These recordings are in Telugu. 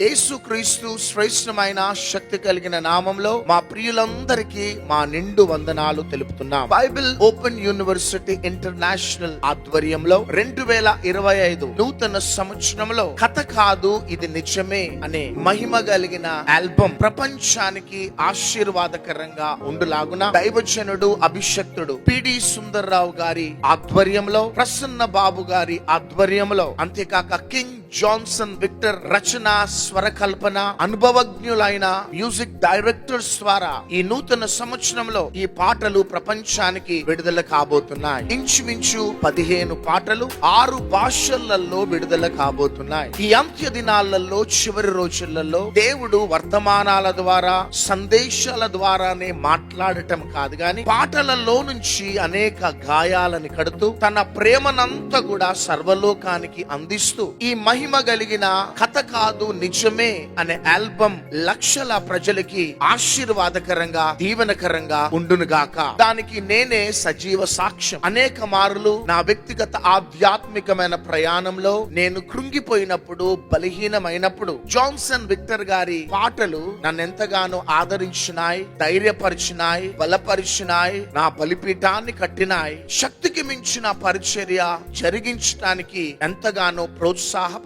యేసుక్రీస్తు శ్రేష్టమైన శక్తి కలిగిన నామంలో మా ప్రియులందరికీ మా నిండు వందనాలు తెలుపుతున్నాం. బైబిల్ ఓపెన్ యూనివర్సిటీ ఇంటర్నేషనల్ ఆధ్వర్యంలో రెండు వేల ఇరవై ఐదు నూతన సంవత్సరంలో కథ కాదు ఇది నిజమే అనే మహిమ కలిగిన ఆల్బమ్ ప్రపంచానికి ఆశీర్వాదకరంగా ఉండులాగున దైవజనుడు అభిషక్తుడు పిడి సుందర్రావు గారి ఆధ్వర్యంలో ప్రసన్న బాబు గారి ఆధ్వర్యంలో అంతేకాక కింగ్ జాన్సన్ విక్టర్ రచన స్వరకల్పన అనుభవజ్ఞులైన మ్యూజిక్ డైరెక్టర్స్ ద్వారా ఈ నూతన సంవత్సరంలో ఈ పాటలు ప్రపంచానికి విడుదల కాబోతున్నాయి. ఇంచుమించు పదిహేను పాటలు ఆరు భాషలలో విడుదల కాబోతున్నాయి. ఈ అంత్య దినాలలో చివరి రోజులలో దేవుడు వర్తమానాల ద్వారా సందేశాల ద్వారానే మాట్లాడటం కాదు గాని పాటలలో నుంచి అనేక గాయాలను కడుతూ తన ప్రేమనంతా కూడా సర్వలోకానికి అందిస్తూ ఈ మహిమ కలిగిన కథ కాదు నిజమే అనే ఆల్బమ్ లక్షల ప్రజలకి ఆశీర్వాదకరంగా దీవెనకరంగా ఉండునుగాక. దానికి నేనే సజీవ సాక్ష్యం. అనేక మార్లు నా వ్యక్తిగత ఆధ్యాత్మికమైన ప్రయాణంలో నేను కృంగిపోయినప్పుడు బలహీనమైనప్పుడు జాన్సన్ విక్టర్ గారి పాటలు నన్ను ఎంతగానో ఆదరించినాయి ధైర్యపరిచినాయి బలపరిచినాయి నా బలిపీఠాన్ని కట్టినాయి. శక్తికి మించిన పరిచర్య జరిగించడానికి ఎంతగానో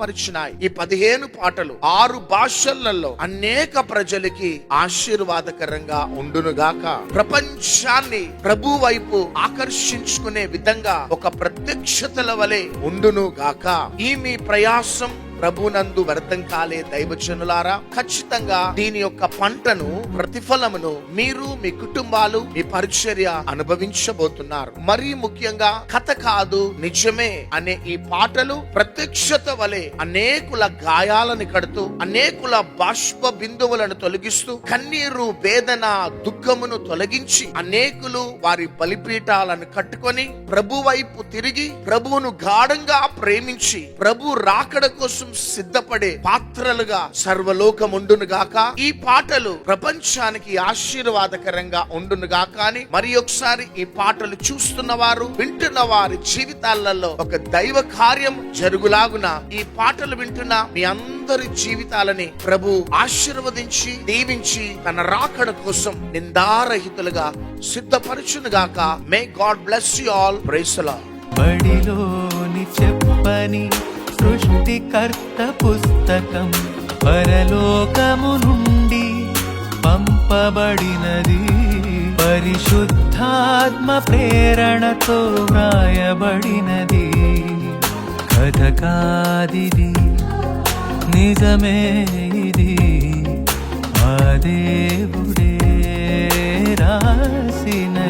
బలపరిచినాయి ఈ పదిహేను పాటలు ఆరు భాషలలో అనేక ప్రజలకి ఆశీర్వాదకరంగా ఉండునుగాక. ప్రపంచాన్ని ప్రభు వైపు ఆకర్షించుకునే విధంగా ఒక ప్రత్యక్షతల వలె ఉండును గాక ఈ మీ ప్రయాసం ప్రభునందు వ్యర్థం కాలే దైవజనులారా ఖచ్చితంగా దీని యొక్క పంటను ప్రతిఫలమును మీరు మీ కుటుంబాలు మీ పరిచర్య అనుభవించబోతున్నారు. మరీ ముఖ్యంగా కథ కాదు నిజమే అనే ఈ పాటలు ప్రత్యక్షత వలె అనేకుల గాయాలను కడుతూ అనేకుల బాష్ప బిందువులను తొలగిస్తూ కన్నీరు వేదన దుఃఖమును తొలగించి అనేకులు వారి బలిపీఠాలను కట్టుకొని ప్రభు వైపు తిరిగి ప్రభువును గాఢంగా ప్రేమించి ప్రభు రాకడ కోసం సిద్ధపడే పాత్రలుగా సర్వలోకముండును గాక ఈ పాటలు ప్రపంచానికి ఆశీర్వాదకరంగా ఉండును గాక అని మరి ఒకసారి ఈ పాటలు చూస్తున్న వారు వింటున్న వారి జీవితాలలో ఒక దైవ కార్యం జరుగులాగున ఈ పాటలు వింటున్న మీ అందరి జీవితాలని ప్రభు ఆశీర్వదించి దీవించి తన రాకడ కోసం నిందారహితులుగా సిద్ధపరచునుగాక. May God bless you all ప్రైసలా బడిలోని చెప్పని సృష్టికర్త పుస్తకం పరలోకము నుండి పంపబడినది. పరిశుద్ధాత్మ ప్రేరణతో వ్రాయబడినది. కథ నిజమే ఇది. ఆ దేవుడే రాసిన